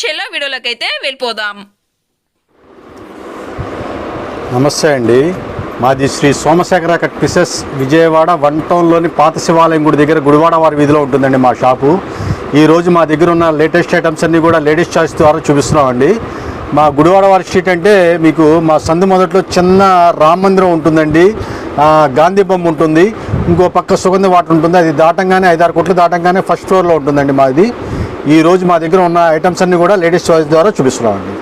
చెల్లో వీడియోలకైతే వెళ్ళిపోదాం. నమస్తే అండి. మాది Shri Somasekhara cut pieces Vijayawada one టౌన్లోని పాత శివాలయం గుడి దగ్గర గుడివాడ వారి వీధిలో ఉంటుందండి మా షాపు. ఈరోజు మా దగ్గర ఉన్న లేటెస్ట్ ఐటమ్స్ అన్నీ కూడా లేడీస్ చాయిస్ ద్వారా చూపిస్తున్నామండి. మా గుడివాడ వారి స్ట్రీట్ అంటే మీకు మా సందు మొదట్లో చిన్న రామ మందిరం ఉంటుందండి. గాంధీ బొమ్మ ఉంటుంది. ఇంకో పక్క సుగంధ వాటర్ ఉంటుంది. అది దాటంగానే ఐదారు కోట్లు దాటంగానే ఫస్ట్ ఫ్లోర్లో ఉంటుందండి మాది. ఈ రోజు మా దగ్గర ఉన్న ఐటమ్స్ అన్నీ కూడా లేడీస్ చాయిస్ ద్వారా చూపిస్తున్నామండి.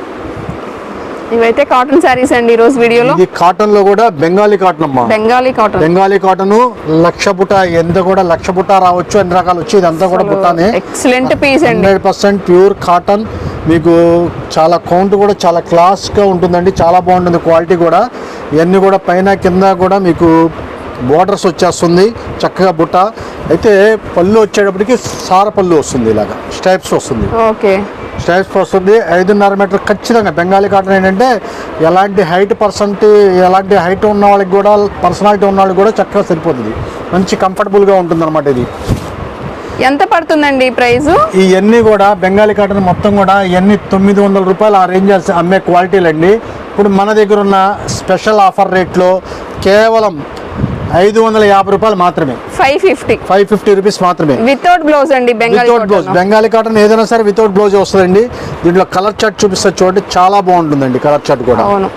ఇవైతే కాటన్ శారీస్ అండి ఈ రోజు వీడియోలో. ఇది కాటన్లో కూడా బెంగాలీ కాటన్ అమ్మా. బెంగాలీ కాటన్ బెంగాలీ కాటన్ లక్ష బుట్ట ఎంత కూడా లక్ష బుట్ట రావచ్చు అన్ని రకాలు వచ్చి ఇదంతా కూడా బుట్టానే ఎక్సలెంట్ పీస్ అండి. హండ్రెడ్ పర్సెంట్ ప్యూర్ కాటన్ మీకు చాలా కౌంట్ కూడా చాలా క్లాస్గా ఉంటుందండి చాలా బాగుంటుంది క్వాలిటీ కూడా. ఇవన్నీ కూడా పైన కింద కూడా మీకు బోర్డర్స్ వచ్చేస్తుంది. చక్కగా బుట్ట. అయితే పళ్ళు వచ్చేటప్పటికి సార పళ్ళు వస్తుంది ఇలాగా. స్టైప్స్ వస్తుంది. ఓకే. స్టైల్స్ వస్తుంది. ఐదున్నర మీటర్ ఖచ్చితంగా. బెంగాలీ కాటన్ ఏంటంటే ఎలాంటి హైట్ పర్సెంట్ ఎలాంటి హైట్ ఉన్న వాళ్ళకి కూడా పర్సనాలిటీ ఉన్న వాళ్ళకి కూడా చక్కగా సరిపోతుంది. మంచి కంఫర్టబుల్గా ఉంటుంది అనమాట ఇది. ఎంత పడుతుందండి ప్రైస్ ఇవన్నీ కూడా బెంగాలీ కాటన్ మొత్తం కూడా ఇవన్నీ తొమ్మిది వందల రూపాయలు ఆ రేంజ్ అమ్మే క్వాలిటీలు అండి ఇప్పుడు మన దగ్గర ఉన్న స్పెషల్ ఆఫర్ రేట్లో కేవలం ఐదు వందల యాభై రూపాయలు మాత్రమే. Five fifty. Five fifty rupees మాత్రమే. వితౌట్ బ్లౌజ్ అండి Bengali without blouse. Bengali cotton ఏదైనా సరే వితౌట్ బ్లౌజ్ వస్తుందండి. దీంట్లో కలర్ చార్ట్ చూపిస్తే చూడండి చాలా బాగుంటుందండి కలర్ చార్ట్ కూడా. అవును.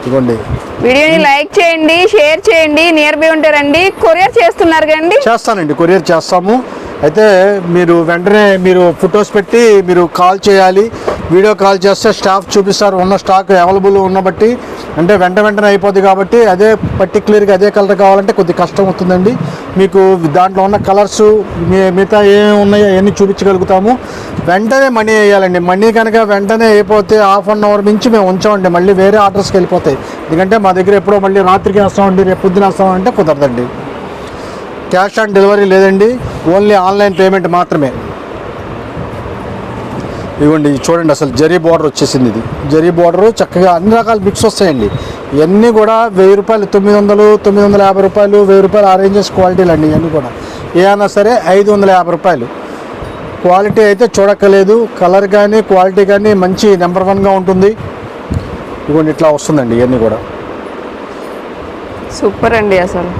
ఇదిగోండి. వీడియోని లైక్ చేయండి షేర్ చేయండి నియర్ బై ఉంటారండి కొరియర్ చేస్తున్నారు కదండి. చేస్తానండి కొరియర్ చేస్తాము. అయితే మీరు వెంటనే మీరు ఫొటోస్ పెట్టి మీరు కాల్ చేయాలి. వీడియో కాల్ చేస్తే స్టాఫ్ చూపిస్తారు. ఉన్న స్టాక్ అవైలబుల్ ఉన్న బట్టి అంటే వెంట వెంటనే అయిపోద్ది కాబట్టి అదే పర్టికులర్గా అదే కలర్ కావాలంటే కొద్ది కష్టం అవుతుందండి. మీకు దాంట్లో ఉన్న కలర్స్ మిగతా ఏమేమి ఉన్నాయో అవన్నీ చూపించగలుగుతాము. వెంటనే మనీ వేయాలండి. మనీ కనుక వెంటనే అయిపోతే హాఫ్ అన్ అవర్ మించి మేము ఉంచామండి. మళ్ళీ వేరే ఆర్డర్స్కి వెళ్ళిపోతాయి. ఎందుకంటే మా దగ్గర ఎప్పుడో మళ్ళీ రాత్రికి వేస్తామండి రేపు పొద్దున వేస్తామంటే కుదరదండి. క్యాష్ ఆన్ డెలివరీ లేదండి. ఓన్లీ ఆన్లైన్ పేమెంట్ మాత్రమే. ఇవ్వండి చూడండి అసలు జరీ బార్డర్ వచ్చేసింది ఇది. జరీ బార్డర్ చక్కగా అన్ని రకాల మిక్స్ వస్తాయండి. ఇవన్నీ కూడా వెయ్యి రూపాయలు తొమ్మిది వందలు తొమ్మిది వందల యాభై రూపాయలు వెయ్యి రూపాయలు ఆ రేంజెస్ క్వాలిటీలు అండి ఇవన్నీ కూడా. ఏమైనా సరే ఐదు వందల యాభై రూపాయలు. క్వాలిటీ అయితే చూడక్కలేదు కలర్ కానీ క్వాలిటీ కానీ మంచి నెంబర్ వన్గా ఉంటుంది. ఇవ్వండి ఇట్లా వస్తుందండి ఇవన్నీ కూడా. సూపర్ అండి అసలు.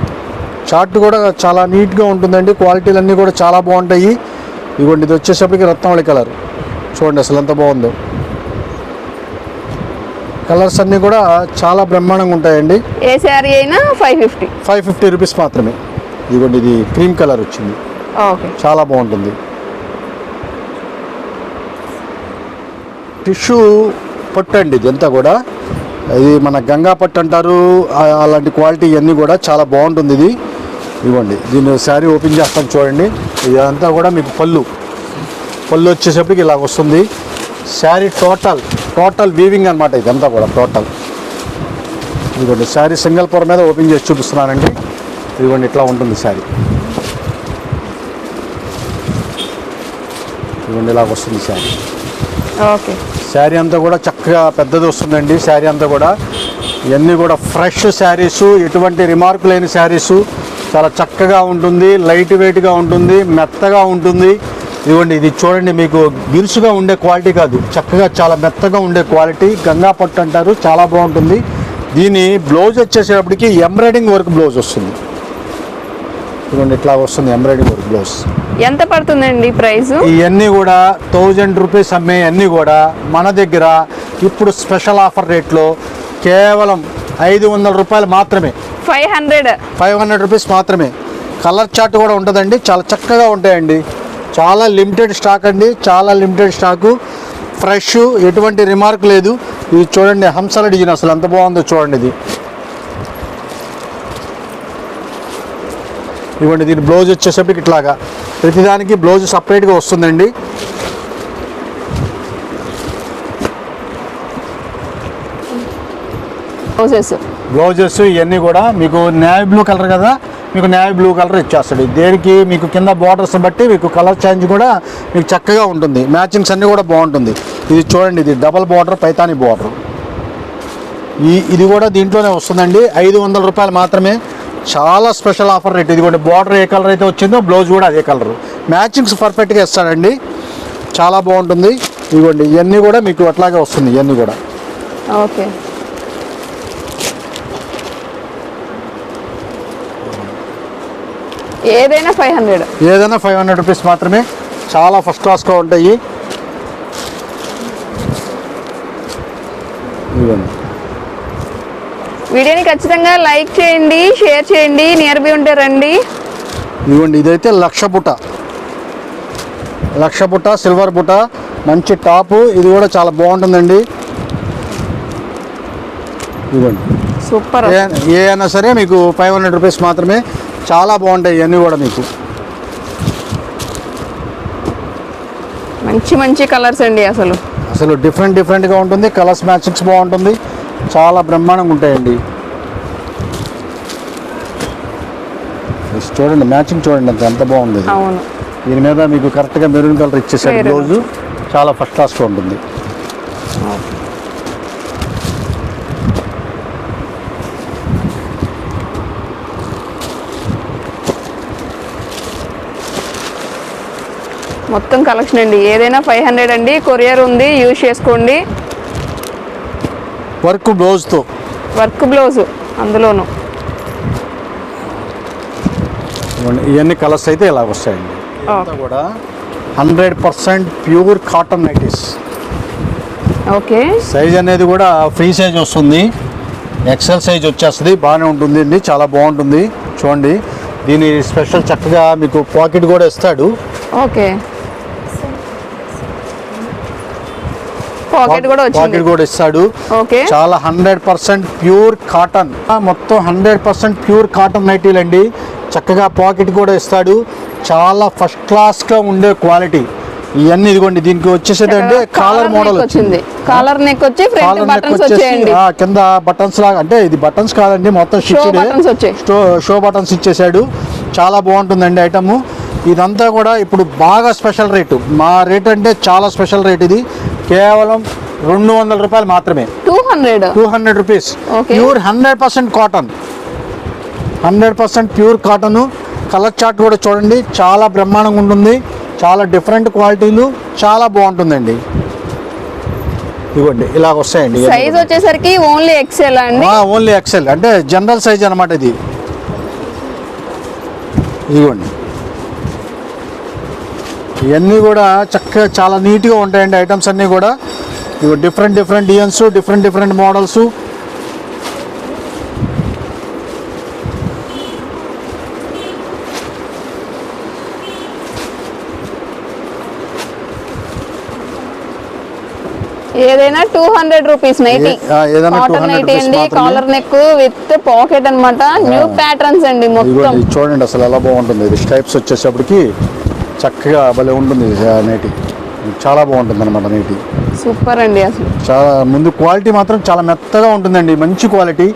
చార్ట్ కూడా చాలా నీట్గా ఉంటుందండి. క్వాలిటీలు అన్నీ కూడా చాలా బాగుంటాయి. ఇదిగోండి ఇది వచ్చేసప్పటికి రత్నవళి కలర్. చూడండి అసలు ఎంత బాగుందో. కలర్స్ అన్నీ కూడా చాలా బ్రహ్మాండంగా ఉంటాయండి. ఏ శారీ అయినా five fifty five fifty rupees మాత్రమే. ఇదిగోండి ఇది క్రీమ్ కలర్ వచ్చింది. ఓకే. చాలా బాగుంటుంది. టిష్యూ పట్టు అండి ఇదంతా కూడా. ఇది మన గంగా పట్టు అంటారు. అలాంటి క్వాలిటీ ఇవన్నీ కూడా చాలా బాగుంటుంది ఇది. ఇవ్వండి దీన్ని శారీ ఓపెన్ చేస్తాం చూడండి. ఇదంతా కూడా మీకు పళ్ళు. పళ్ళు వచ్చేసప్పటికి ఇలా వస్తుంది. శారీ టోటల్ టోటల్ వీవింగ్ అనమాట ఇదంతా కూడా టోటల్. ఇదిగోండి శారీ సింగల్ పొర మీద ఓపెన్ చేసి చూపిస్తున్నానండి. ఇదిగోండి ఇట్లా ఉంటుంది శారీ. ఇదిగోండి ఇలాగ వస్తుంది శారీ. ఓకే. శారీ అంతా కూడా చక్కగా పెద్దది వస్తుందండి శారీ అంతా కూడా. ఇవన్నీ కూడా ఫ్రెష్ శారీస్ ఎటువంటి రిమార్క్ లేని శారీస్. చాలా చక్కగా ఉంటుంది లైట్ వెయిట్గా ఉంటుంది మెత్తగా ఉంటుంది. ఇదిగోండి ఇది చూడండి మీకు గిరుసుగా ఉండే క్వాలిటీ కాదు. చక్కగా చాలా మెత్తగా ఉండే క్వాలిటీ. గంగా పట్టు అంటారు చాలా బాగుంటుంది. దీని బ్లౌజ్ వచ్చేసేటప్పటికి ఎంబ్రాయిడింగ్ వర్క్ బ్లౌజ్ వస్తుంది. ఇదిగోండి ఇట్లా వస్తుంది ఎంబ్రాయిడింగ్ వర్క్ బ్లౌజ్. ఎంత పడుతుందండి ప్రైస్ ఇవన్నీ కూడా థౌజండ్ రూపీస్ అమ్మే అన్నీ కూడా మన దగ్గర ఇప్పుడు స్పెషల్ ఆఫర్ రేట్లో కేవలం ఐదు వందల రూపాయలు మాత్రమే. Five hundred. Five hundred rupees మాత్రమే. కలర్ చార్ట్ కూడా ఉంటుందండి చాలా చక్కగా ఉంటాయండి. చాలా లిమిటెడ్ స్టాక్ అండి చాలా లిమిటెడ్ స్టాకు ఫ్రెష్ ఎటువంటి రిమార్క్ లేదు. ఇది చూడండి హంసల డిజైన్ అసలు ఎంత బాగుందో చూడండి ఇది. ఇవ్వండి దీని బ్లౌజ్ వచ్చేసరికి ఇట్లాగా. ప్రతిదానికి బ్లౌజ్ సపరేట్గా వస్తుందండి. బ్లౌజెస్ బ్లౌజెస్ ఇవన్నీ కూడా మీకు నేవీ బ్లూ కలర్ కదా. మీకు నేవీ బ్లూ కలర్ ఇచ్చేస్తాడు. దేనికి? మీకు కింద బార్డర్స్ బట్టి మీకు కలర్ చేంజ్ కూడా మీకు చక్కగా ఉంటుంది. మ్యాచింగ్స్ అన్నీ కూడా బాగుంటుంది. ఇది చూడండి ఇది డబల్ బార్డర్ పైతాని బార్డర్ ఈ ఇది కూడా దీంట్లోనే వస్తుందండి. ఐదు వందల రూపాయలు మాత్రమే. చాలా స్పెషల్ ఆఫర్ రేట్ ఇది కూడా బార్డర్ ఏ కలర్ అయితే వచ్చిందో బ్లౌజ్ కూడా అదే కలర్ మ్యాచింగ్స్ పర్ఫెక్ట్గా ఇస్తాడండి. చాలా బాగుంటుంది. ఇదిగోండి ఇవన్నీ కూడా మీకు అట్లాగే వస్తుంది ఇవన్నీ కూడా. ఓకే. ఏదైనా ఫైవ్ హండ్రెడ్ ఏదైనా ఫైవ్ హండ్రెడ్ రూపీస్ మాత్రమే చాలా ఫస్ట్ క్లాస్గా ఉంటాయి. వీడియోని ఖచ్చితంగా లైక్ చేయండి షేర్ చేయండి నియర్ బై ఉంటే రండి. ఇదిగోండి ఇదైతే లక్ష బుట్ట. లక్ష బుట్ట సిల్వర్ బుట్ట మంచి టాపు ఇది కూడా చాలా బాగుంటుందండి. ఇదిగోండి. సూపర్. ఏ అయినా సరే మీకు ఫైవ్ హండ్రెడ్ రూపీస్ మాత్రమే చాలా బాగుంటాయి ఇవన్నీ కూడా మీకు. మంచి మంచి కలర్స్ అండి అసలు. అసలు డిఫరెంట్ డిఫరెంట్గా ఉంటుంది కలర్స్ మ్యాచింగ్స్ బాగుంటుంది చాలా బ్రహ్మాండంగా ఉంటాయండి. చూడండి మ్యాచింగ్ చూడండి అంత ఎంత బాగుంది. అవును. దీని మీద మీకు కరెక్ట్గా మెరూన్ కలర్ ఇచ్చేసాడు. బ్లౌజు చాలా ఫస్ట్ క్లాస్గా ఉంటుంది. మొత్తం కలెక్షన్ అండి. ఏదైనా ఫైవ్ హండ్రెడ్ అండి. కొరియర్ ఉంది. యూజ్ చేసుకోండి. వర్క్ బ్లౌజ్తో. వర్క్ బ్లౌజ్ అందులోను. ఇవన్నీ కలర్స్ అయితే ఇలా వస్తాయండి. కూడా hundred percent pure cotton nighties. Okay. Size అనేది కూడా ఫ్రీ సైజ్ వస్తుంది. ఎక్సెల్ సైజ్ వచ్చేస్తుంది. బాగానే ఉంటుంది అండి. చాలా బాగుంటుంది. చూడండి. దీని స్పెషల్ చక్కగా మీకు పాకెట్ కూడా ఇస్తాడు. ఓకే. పాకెట్ కూడా పాకెట్ కూడా ఇస్తాడు. చాలా హండ్రెడ్ పర్సెంట్ ప్యూర్ కాటన్ మొత్తం హండ్రెడ్ పర్సెంట్ ప్యూర్ కాటన్ నైటీలు అండి. చక్కగా పాకెట్ కూడా ఇస్తాడు. చాలా ఫస్ట్ క్లాస్గా ఉండే క్వాలిటీ ఇవన్నీ ఇదిగోండి దీనికి వచ్చేసేది అంటే కాలర్ మోడల్ వచ్చింది. కాలర్ నెక్ వచ్చి కాలర్ నెక్ వచ్చేసి కింద బటన్స్ లాగా అంటే ఇది బటన్స్ కాదండి మొత్తం స్టిచ్డ్ షో బటన్స్ ఇచ్చేసాడు. చాలా బాగుంటుందండి ఐటమ్ ఇదంతా కూడా ఇప్పుడు బాగా స్పెషల్ రేటు మా రేట్ అంటే చాలా స్పెషల్ రేట్ ఇది. కేవలం రెండు వందల రూపాయలు మాత్రమే. Two hundred two hundred rupees. Pure hundred percent cotton hundred percent pure cotton colour chart కూడా చూడండి. చాలా బ్రహ్మాండంగా ఉంటుంది. చాలా డిఫరెంట్ క్వాలిటీలు చాలా బాగుంటుందండి. ఇవ్వండి. ఇలాగ వస్తాయండి. సైజ్ వచ్చేసరికి ఓన్లీ ఎక్సెల్ అండి? ఓన్లీ ఎక్సెల్ అంటే జనరల్ సైజ్ అనమాట ఇది. ఇదిగోండి ఇవన్నీ కూడా చక్కగా చాలా నీట్గా ఉంటాయండి ఐటమ్స్ అన్నీ కూడా. ఇవి different different designs different different models. ఏదైనా two hundred rupees nighty. Cotton 200 nighty అండి. కాలర్ నెక్ విత్ పాకెట్ అన్నమాట. న్యూ ప్యాటర్న్స్ అండి మొత్తం. చూడండి అసలు ఎలా బాగుంటుంది. ఇది స్టైప్స్ వచ్చేసప్పటికి చక్కగా భలే ఉంటుంది నేటి. చాలా బాగుంటుంది అనమాట నేటి. సూపర్ అండి అసలు. చాలా ముందు క్వాలిటీ మాత్రం చాలా మెత్తగా ఉంటుందండి మంచి క్వాలిటీ.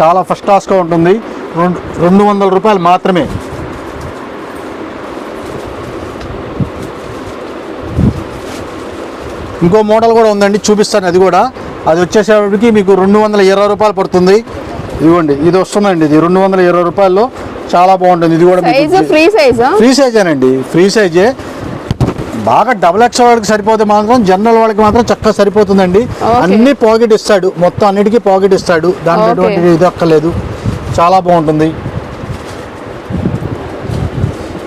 చాలా ఫస్ట్ క్లాస్గా ఉంటుంది. రెండు రెండు వందల రూపాయలు మాత్రమే. ఇంకో మోడల్ కూడా ఉందండి చూపిస్తాను అది కూడా. అది వచ్చేసేపటికి మీకు రెండు వందల ఇరవై రూపాయలు పడుతుంది. ఇదిగోండి ఇది వస్తుందండి ఇది రెండు వందల ఇరవై రూపాయల్లో. చాలా బాగుంటుంది. ఇది కూడా ఫ్రీ సైజ్ ఫ్రీ సైజేనండి ఫ్రీ సైజే బాగా డబుల్ ఎక్స్ వాళ్ళకి సరిపోతే మాత్రం జనరల్ వాళ్ళకి మాత్రం చక్కగా సరిపోతుందండి. అన్ని పాకెట్ ఇస్తాడు. మొత్తం అన్నిటికీ పాకెట్ ఇస్తాడు. దాంట్లో. ఎటువంటి ఇది అక్కర్లేదు. చాలా బాగుంటుంది.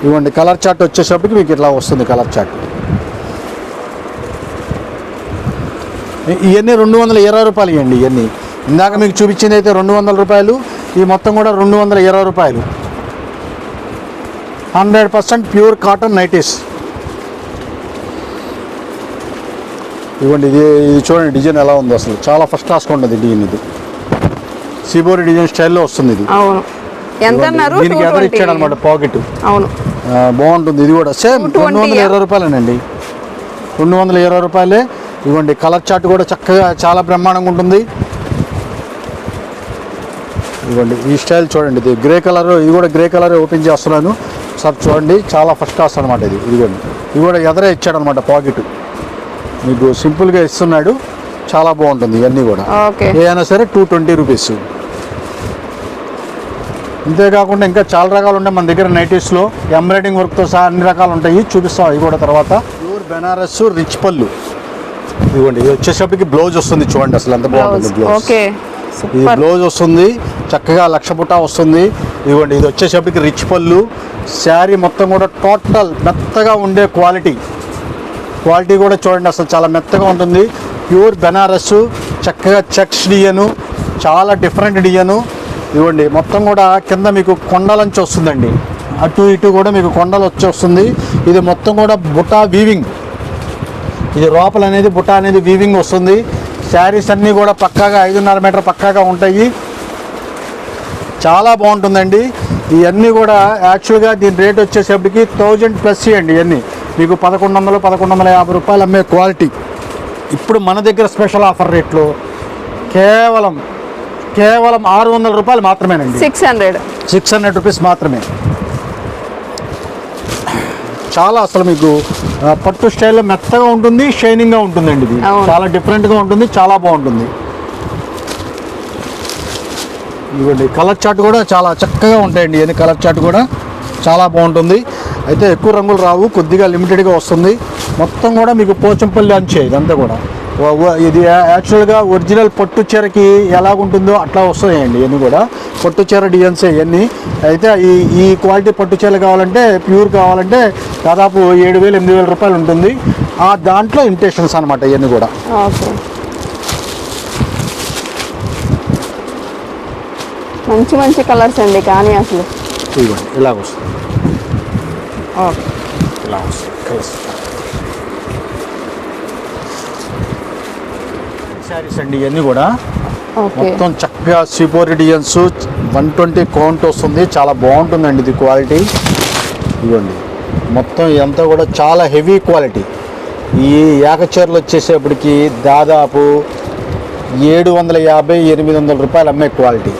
ఇవ్వండి కలర్ చార్ట్ వచ్చేసప్పటికి మీకు ఇట్లా వస్తుంది కలర్ చార్ట్ ఇ- ఇవన్నీ రెండు వందల ఇరవై రూపాయలు ఇవ్వండి ఇవన్నీ ఇందాక మీకు చూపించింది అయితే రెండు వందల రూపాయలు. ఈ మొత్తం కూడా రెండు వందల ఇరవై రూపాయలు. Hundred percent pure cotton nighties. ఇవ్వండి ఇది ఇది చూడండి డిజైన్ ఎలా ఉంది అసలు. చాలా ఫస్ట్ క్లాస్గా ఉంటుంది డిజైన్ ఇది. సిబోరి డిజైన్ స్టైల్లో వస్తుంది ఇది. అవును. ఎంత అన్నారు దీనికి ఎదురు ఇచ్చాడు అనమాట పాకెట్ అవును. బాగుంటుంది ఇది కూడా. సేమ్ 220 రెండు వందల ఇరవై రూపాయలేనండి. రెండు వందల ఇరవై రూపాయలే. ఇవ్వండి కలర్ చార్ట్ కూడా చక్కగా చాలా బ్రహ్మాండంగా ఉంటుంది. ఇదిగోండి ఈ స్టైల్ చూడండి ఇది గ్రే కలర్ ఇది కూడా గ్రే కలర్ ఓపెన్ చేస్తున్నాను. సార్ చూడండి చాలా ఫస్ట్ క్లాస్ అనమాట ఇది. ఇదిగోండి. ఇది కూడా ఎదరే ఇచ్చాడు అనమాట పాకెట్ మీకు సింపుల్గా ఇస్తున్నాడు. చాలా బాగుంటుంది ఇవన్నీ కూడా. ఓకే. ఏదైనా సరే టూ ట్వంటీ రూపీస్ అంతేకాకుండా ఇంకా చాలా రకాలు ఉంటాయి మన దగ్గర నైటీస్లో ఎంబ్రాయిడింగ్ వర్క్తో సహా అన్ని రకాలు ఉంటాయి. చూపిస్తాం అవి కూడా తర్వాత. ప్యూర్ బెనారస్ రిచ్ పళ్ళు. ఇదిగోండి ఇది వచ్చేసరికి బ్లౌజ్ వస్తుంది చూడండి అసలు ఎంత బాగుంటుంది బ్లౌజ్ బ్లౌజ్ ఓకే. ఇది బ్లౌజ్ వస్తుంది. చక్కగా లక్ష పుట్ట వస్తుంది. ఇదిగోండి ఇది వచ్చేసేపటికి రిచ్ పళ్ళు. శారీ మొత్తం కూడా టోటల్ మెత్తగా ఉండే క్వాలిటీ క్వాలిటీ కూడా చూడండి అసలు చాలా మెత్తగా ఉంటుంది. ప్యూర్ బెనారస్ చక్కగా చెక్స్ డియను చాలా డిఫరెంట్ డియను ఇవ్వండి మొత్తం కూడా కింద మీకు కొండలంచి వస్తుందండి. అటు ఇటు కూడా మీకు కొండలు వచ్చి వస్తుంది. ఇది మొత్తం కూడా బుటా వీవింగ్ ఇది లోపల అనేది బుట్ట అనేది వీవింగ్ వస్తుంది. శారీస్ అన్నీ కూడా పక్కాగా ఐదున్నర మీటర్ పక్కాగా ఉంటాయి. చాలా బాగుంటుందండి. ఇవన్నీ కూడా యాక్చువల్గా దీని రేట్ వచ్చేసప్పటికి థౌజండ్ ప్లస్ ఇవ్వండి ఇవన్నీ మీకు పదకొండు వందలు పదకొండు వందల యాభై రూపాయలు అమ్మే క్వాలిటీ. ఇప్పుడు మన దగ్గర స్పెషల్ ఆఫర్ రేట్లో కేవలం కేవలం ఆరు వందల రూపాయలు మాత్రమేనండి. Six hundred. Six hundred rupees మాత్రమే. చాలా అసలు మీకు పట్టు స్టైల్లో మెత్తగా ఉంటుంది షైనింగ్గా ఉంటుందండి ఇది. చాలా డిఫరెంట్గా ఉంటుంది చాలా బాగుంటుంది. ఇవ్వండి కలర్ చార్ట్ కూడా చాలా చక్కగా ఉంటాయండి ఎన్ని కలర్ చార్ట్ కూడా చాలా బాగుంటుంది. అయితే ఎక్కువ రంగులు రావు కొద్దిగా లిమిటెడ్గా వస్తుంది. మొత్తం కూడా మీకు పోచంపల్లి అంచే ఇదంతా కూడా. ఇది యాక్చువల్గా ఒరిజినల్ పట్టు చీరకి ఎలాగుంటుందో అట్లా వస్తాయండి ఇవన్నీ కూడా. పట్టు చీర డిజైన్స్ ఇవన్నీ. అయితే ఈ ఈ క్వాలిటీ పట్టు చీరలు కావాలంటే ప్యూర్ కావాలంటే దాదాపు ఏడు వేలు ఎనిమిది వేల రూపాయలు ఉంటుంది. ఆ దాంట్లో ఇంటేషన్స్ అనమాట ఇవన్నీ కూడా. ఓకే. మంచి మంచి కలర్స్ అండి కానీ అసలు. ఇలాగ వస్తుంది ఇలా వస్తుంది కలర్స్. శారీస్ అండి ఇవన్నీ కూడా మొత్తం చక్కగా సిపోరి డిజైన్స్ వన్ ట్వంటీ కౌంట్ వస్తుంది. చాలా బాగుంటుందండి ఇది క్వాలిటీ ఇవ్వండి మొత్తం ఇదంతా కూడా చాలా హెవీ క్వాలిటీ ఈ ఏకచీరలు వచ్చేసేపటికి దాదాపు ఏడు వందల యాభై ఎనిమిది వందల రూపాయలు అమ్మే క్వాలిటీ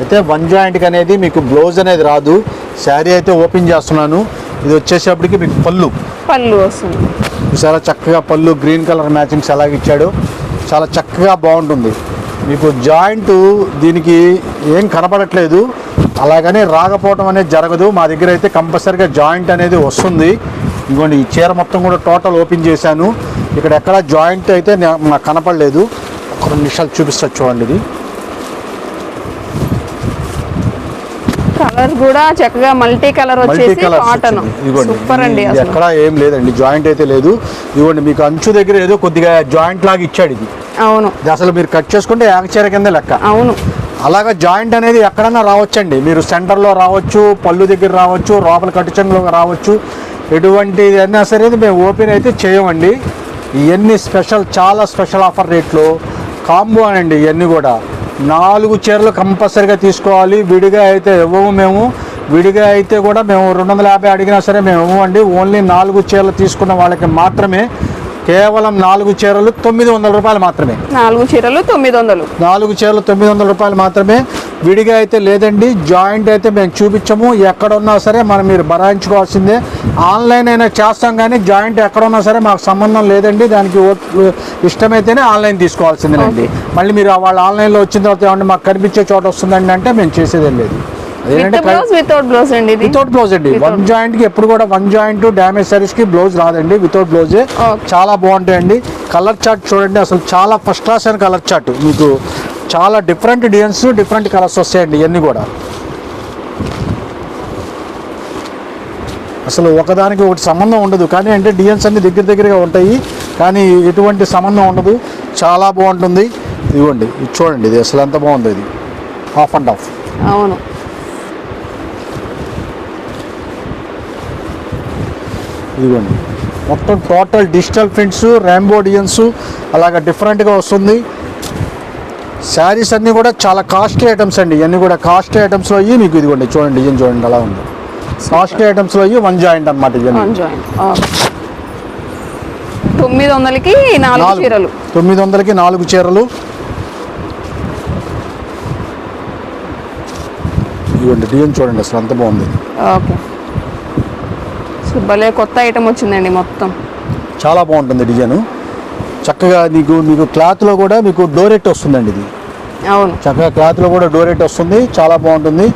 అయితే వన్ జాయింట్కి అనేది మీకు బ్లౌజ్ అనేది రాదు. శారీ అయితే ఓపెన్ చేస్తున్నాను. ఇది వచ్చేసేపటికి మీకు పళ్ళు. పళ్ళు వస్తుంది. చాలా చక్కగా పళ్ళు గ్రీన్ కలర్ మ్యాచింగ్స్ అలాగే ఇచ్చాడు. చాలా చక్కగా బాగుంటుంది. మీకు జాయింట్ దీనికి ఏం కనపడట్లేదు. అలాగనే రాకపోవటం అనేది జరగదు. మా దగ్గర అయితే కంపల్సరీగా జాయింట్ అనేది వస్తుంది. ఇదిగోండి ఈ చీర మొత్తం కూడా టోటల్ ఓపెన్ చేశాను. ఇక్కడ ఎక్కడ జాయింట్ అయితే నాకు కనపడలేదు. ఒక రెండు నిమిషాలు చూపిస్తా చూడండి ఇది. కలర్ కూడా చక్కగా మల్టీ కలర్ వచ్చేసి కాటన్ సూపర్ అండి ఎక్కడ ఏం లేదండి. జాయింట్ అయితే లేదు. ఇదిగోండి మీకు అంచు దగ్గర ఏదో కొద్దిగా జాయింట్ లాగా ఇచ్చాడు ఇది. అవును. అసలు మీరు కట్ చేసుకుంటే ఏకచీర కింద లెక్క. అవును. అలాగా జాయింట్ అనేది ఎక్కడన్నా రావచ్చండి. మీరు సెంటర్లో రావచ్చు పళ్ళు దగ్గర రావచ్చు లోపల కట్టుచంలో రావచ్చు. ఎటువంటి అయినా సరే మేము ఓపెన్ అయితే చేయమండి. ఇవన్నీ స్పెషల్ చాలా స్పెషల్ ఆఫర్ రేట్లో. కాంబో అనండి ఇవన్నీ కూడా. నాలుగు చీరలు కంపల్సరీగా తీసుకోవాలి. విడిగా అయితే ఇవ్వము మేము. విడిగా అయితే కూడా మేము రెండు వందల యాభై అడిగినా సరే మేము ఇవ్వమండి. ఓన్లీ నాలుగు చీరలు తీసుకున్న వాళ్ళకి మాత్రమే. కేవలం నాలుగు చీరలు తొమ్మిది వందల రూపాయలు మాత్రమే. నాలుగు చీరలు తొమ్మిది వందలు. నాలుగు చీరలు తొమ్మిది వందల రూపాయలు మాత్రమే. విడిగా అయితే లేదండి. జాయింట్ అయితే మేము చూపించము. ఎక్కడ ఉన్నా సరే మనం మీరు బరాయించుకోవాల్సిందే ఆన్లైన్ అయినా చేస్తాం కానీ జాయింట్ ఎక్కడ ఉన్నా సరే మాకు సంబంధం లేదండి. దానికి ఇష్టమైతేనే ఆన్లైన్ తీసుకోవాల్సిందేనండి. మళ్ళీ మీరు వాళ్ళు ఆన్లైన్లో వచ్చిన తర్వాత ఏమంటే మాకు కనిపించే చోట వస్తుందండి అంటే మేము చేసేదేం లేదు. వితౌట్ బ్లౌజ్ అండి వితౌట్ బ్లౌజ్ అండి. వన్ జాయింట్కి ఎప్పుడు కూడా వన్ జాయింట్ డ్యామేజ్ సారీస్కి బ్లౌజ్ రాదండి. వితౌట్ బ్లౌజే. చాలా బాగుంటాయండి. కలర్ చార్ట్ చూడండి. అసలు చాలా ఫస్ట్ క్లాస్ అయిన కలర్ చార్ట్ మీకు చాలా డిఫరెంట్ డిజైన్స్ డిఫరెంట్ కలర్స్ వస్తాయండి ఇవన్నీ కూడా. అసలు ఒకదానికి ఒకటి సంబంధం ఉండదు. కానీ అంటే డిజైన్స్ అన్ని దగ్గర దగ్గరగా ఉంటాయి. కానీ ఎటువంటి సంబంధం ఉండదు. చాలా బాగుంటుంది. ఇదిగోండి ఇది చూడండి ఇది అసలు ఎంత బాగుంది ఇది. హాఫ్ అండ్ హాఫ్ అవును. ఇదిగోండి మొత్తం total digital prints rainbow designs అలాగ డిఫరెంట్గా వస్తుంది. శారీస్ అన్నీ కూడా చాలా కాస్ట్లీ ఐటమ్స్ అండి. ఇవన్నీ కూడా కాస్ట్లీ ఐటమ్స్లో అయ్యి మీకు ఇదిగోండి చూడండి డిజైన్ చూడండి అలా ఉంది. కాస్ట్లీ ఐటమ్స్లో అయ్యి వన్ జాయింట్ అనమాట ఇవన్నీ తొమ్మిది వందలకి నాలుగు చీరలు. తొమ్మిది వందలకి నాలుగు చీరలు. ఇదిగోండి డిజైన్ చూడండి అసలు అంత బాగుంది. ఓకే. సో భలే కొత్త ఐటమ్ వచ్చిందండి మొత్తం. చాలా బాగుంటుంది డిజైన్. చక్కగా నీకు మీకు క్లాత్లో కూడా మీకు డోరెట్ వస్తుందండి ఇది. అవును. చక్కగా క్లాత్లో కూడా డోరెట్ వస్తుంది చాలా బాగుంటుంది.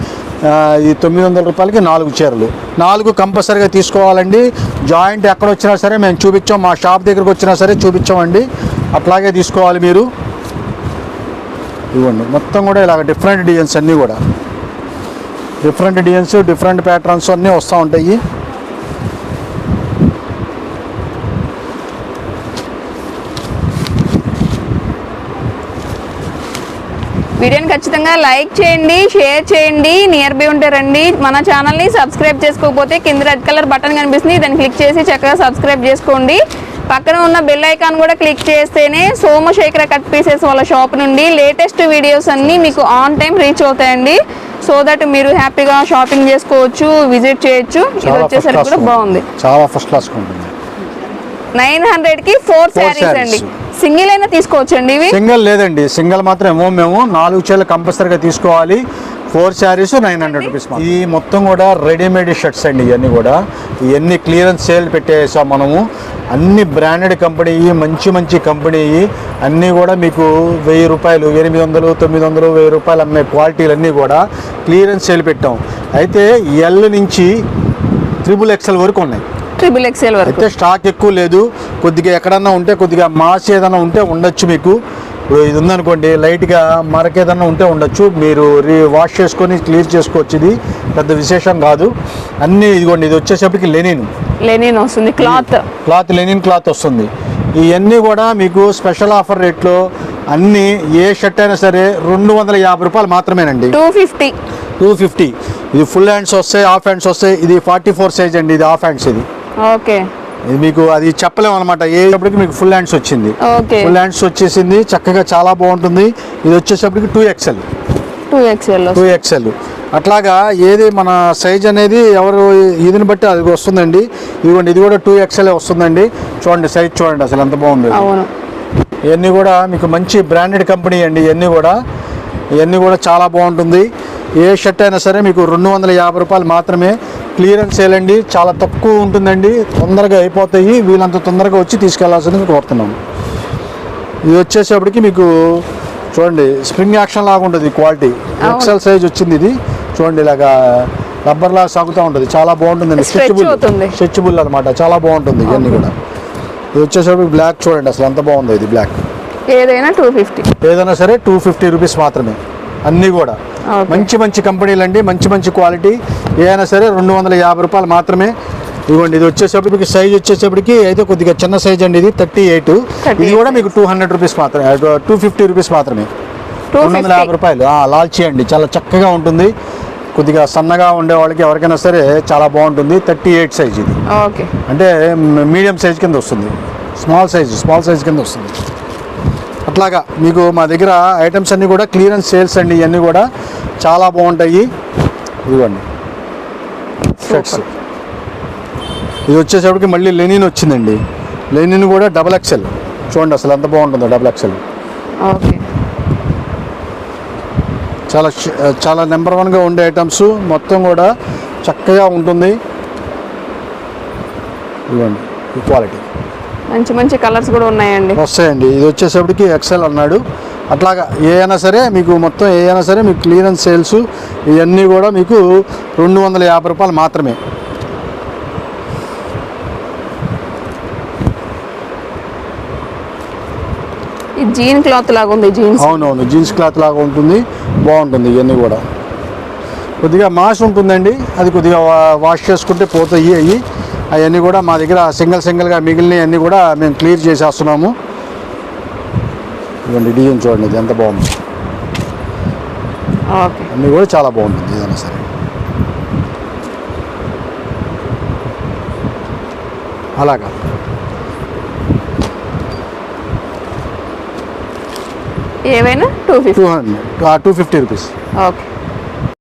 ఇది తొమ్మిది వందల రూపాయలకి నాలుగు చీరలు. నాలుగు కంపల్సరీగా తీసుకోవాలండి. జాయింట్ ఎక్కడ వచ్చినా సరే మేము చూపించాం మా షాప్ దగ్గరకు వచ్చినా సరే చూపించామండి. అట్లాగే తీసుకోవాలి మీరు. ఇవ్వండి. మొత్తం కూడా ఇలాగ డిఫరెంట్ డిజైన్స్ అన్నీ కూడా. డిఫరెంట్ డిజైన్స్ డిఫరెంట్ ప్యాటర్న్స్ అన్నీ వస్తూ ఉంటాయి. వీడియోని ఖచ్చితంగా లైక్ చేయండి షేర్ చేయండి నియర్ బై ఉంటే రండి. మన ఛానల్ని సబ్స్క్రైబ్ చేసుకోకపోతే కింద రెడ్ కలర్ బటన్ కనిపిస్తుంది. దాన్ని క్లిక్ చేసి చక్కగా సబ్స్క్రైబ్ చేసుకోండి. పక్కన ఉన్న బెల్ ఐకాన్ కూడా క్లిక్ చేస్తేనే సోమశేఖర కట్ పీసెస్ వాళ్ళ షాప్ నుండి లేటెస్ట్ వీడియోస్ అన్నీ మీకు ఆన్ టైం రీచ్ అవుతాయండి. సో దట్ మీరు హ్యాపీగా షాపింగ్ చేసుకోవచ్చు విజిట్ చేయొచ్చు. ఇది వచ్చేసరికి కూడా బాగుంది. చాలా ఫస్ట్ క్లాస్ ఉంటుంది. నైన్ హండ్రెడ్కి ఫోర్ శారీస్. అండి. సింగిల్ అయినా తీసుకోవచ్చు అండి ఇవి? సింగిల్ లేదండి. సింగిల్ మాత్రం ఏమో మేము నాలుగు చీరలు కంపల్సరీగా తీసుకోవాలి. Four sarees nine hundred rupees ఇది మొత్తం కూడా రెడీమేడ్ షర్ట్స్ అండి ఇవన్నీ కూడా. ఇవన్నీ క్లియరెన్స్ సేల్ పెట్టేసాం మనము. అన్ని బ్రాండెడ్ కంపెనీ మంచి మంచి కంపెనీ. అన్నీ కూడా మీకు వెయ్యి రూపాయలు ఎనిమిది వందలు తొమ్మిది వందలు వెయ్యి రూపాయలు అమ్మే క్వాలిటీలు అన్నీ కూడా క్లియరెన్స్ సేల్ పెట్టాం. అయితే ఎల్ నుంచి త్రిబుల్ ఎక్సెల్ వరకు ఉన్నాయి. ట్రిపుల్ ఎక్స్ఎల్ వరకు. అయితే స్టాక్ ఎక్కువ లేదు. కొద్దిగా ఎక్కడన్నా ఉంటే కొద్దిగా మాస్ ఏదైనా ఉంటే ఉండొచ్చు మీకు. ఇప్పుడు ఇది ఉందనుకోండి లైట్గా మరక ఏదన్నా ఉంటే ఉండొచ్చు. మీరు రీ వాష్ చేసుకొని క్లియర్ చేసుకోవచ్చు. ఇది పెద్ద విశేషం కాదు. అన్నీ ఇదిగోండి ఇది వచ్చేసప్పటికి లెనిన్ లెనిన్ వస్తుంది క్లాత్ క్లాత్ లెనిన్ క్లాత్ వస్తుంది. ఇవన్నీ కూడా మీకు స్పెషల్ ఆఫర్ రేట్లో అన్నీ ఏ షర్ట్ అయినా సరే రెండు వందల యాభై రూపాయలు మాత్రమేనండి. టూ ఫిఫ్టీ టూ ఫిఫ్టీ ఇది ఫుల్ హ్యాండ్స్ వస్తాయి హాఫ్ హ్యాండ్స్ వస్తాయి. ఇది ఫార్టీ ఫోర్ సైజ్ అండి ఇది హాఫ్ హ్యాండ్స్ ఇది. ఓకే. ఇది మీకు అది చెప్పలేము అనమాట ఏటప్పటికి మీకు ఫుల్ హ్యాండ్స్ వచ్చింది. ఓకే. ఫుల్ హ్యాండ్స్ వచ్చేసింది. చక్కగా చాలా బాగుంటుంది. ఇది వచ్చేసప్పటికి two XL two XL two XL అట్లాగా ఏది మన సైజ్ అనేది ఎవరు ఇదిని బట్టి అది వస్తుందండి. ఇదిగోండి ఇది కూడా టూ ఎక్స్ఎల్ వస్తుందండి. చూడండి సైజ్ చూడండి అసలు ఎంత బాగుంది ఇవన్నీ కూడా మీకు మంచి బ్రాండెడ్ కంపెనీ అండి ఇవన్నీ కూడా. ఇవన్నీ కూడా చాలా బాగుంటుంది. ఏ షర్ట్ అయినా సరే మీకు రెండు వందల యాభై రూపాయలు మాత్రమే క్లియరెన్స్ అండి చాలా తక్కువ ఉంటుందండి. తొందరగా అయిపోతాయి. వీళ్ళంత తొందరగా వచ్చి తీసుకెళ్ళాల్సింది కోరుతున్నాము ఇది వచ్చేసేపటికి మీకు చూడండి స్ప్రింగ్ యాక్షన్ లాగా ఉంటుంది క్వాలిటీ. ఎక్సెల్ సైజ్ వచ్చింది ఇది. చూడండి ఇలాగా రబ్బర్ లాగా సాగుతూ ఉంటుంది. చాలా బాగుంటుందండి. స్ట్రెచబుల్. స్ట్రెచబుల్ అనమాట చాలా బాగుంటుంది ఇవన్నీ కూడా. ఇది వచ్చేసరికి బ్లాక్ చూడండి అసలు ఎంత బాగుంది ఇది బ్లాక్ ఏదైనా టూ ఫిఫ్టీ ఏదైనా సరే టూ ఫిఫ్టీ రూపీస్ మాత్రమే. అన్నీ కూడా. మంచి మంచి కంపెనీలు అండి మంచి మంచి క్వాలిటీ. ఏదైనా సరే రెండు వందల యాభై రూపాయలు మాత్రమే. ఇదిగోండి ఇది వచ్చేసప్పటికి సైజ్ వచ్చేసప్పటికి అయితే కొద్దిగా చిన్న సైజ్ అండి ఇది థర్టీ ఎయిట్. ఇది కూడా మీకు టూ హండ్రెడ్ రూపీస్ మాత్రమే టూ ఫిఫ్టీ రూపీస్ మాత్రమే. రెండు వందల యాభై రూపాయలు. లాల్చీ అండి చాలా చక్కగా ఉంటుంది. కొద్దిగా సన్నగా ఉండే వాళ్ళకి ఎవరికైనా సరే చాలా బాగుంటుంది థర్టీ ఎయిట్ సైజ్ ఇది. అంటే మీడియం సైజ్ కింద వస్తుంది. స్మాల్ సైజ్ స్మాల్ సైజ్ కింద వస్తుంది. అట్లాగా మీకు మా దగ్గర ఐటమ్స్ అన్నీ కూడా క్లియరెన్స్ సేల్స్ అండి ఇవన్నీ కూడా చాలా బాగుంటాయి. ఇదిగోండి. షర్ట్స్ ఇది వచ్చేసరికి మళ్ళీ లెనిన్ వచ్చిందండి. లెనిన్ కూడా డబల్ ఎక్సెల్ చూడండి అసలు ఎంత బాగుంటుందో డబల్ ఎక్సెల్ ఓకే. చాలా చాలా నెంబర్ వన్గా ఉండే ఐటమ్స్ మొత్తం కూడా చక్కగా ఉంటుంది. ఇదిగోండి ఈ క్వాలిటీ మంచి మంచి కలర్స్ కూడా ఉన్నాయండి. వస్తాయండి. ఇది వచ్చేసప్పటికి ఎక్సెల్ అన్నాడు. అట్లాగా ఏ అయినా సరే మీకు మొత్తం ఏ అయినా సరే మీకు క్లియరెన్స్ సేల్స్ ఇవన్నీ కూడా మీకు రెండు వందల యాభై రూపాయలు మాత్రమే. ఈ జీన్ క్లాత్ లాగా ఉంది జీన్స్. అవునవును. జీన్స్ క్లాత్ లాగా ఉంటుంది. బాగుంటుంది ఇవన్నీ కూడా. కొద్దిగా మాస్ ఉంటుందండి. అది కొద్దిగా వాష్ చేసుకుంటే పోతాయి అవి అవన్నీ కూడా మా దగ్గర సింగిల్ సింగిల్గా మిగిలినవి అన్నీ కూడా మేము క్లియర్ చేసేస్తున్నాము. ఇవ్వండి డిజైన్ చూడండి ఇది ఎంత బాగుంది. ఓకే. అన్నీ కూడా చాలా బాగుంటుంది ఏదైనా సరే. అలాగా. ఏవైనా? Two fifty two hundred two fifty rupees. Okay.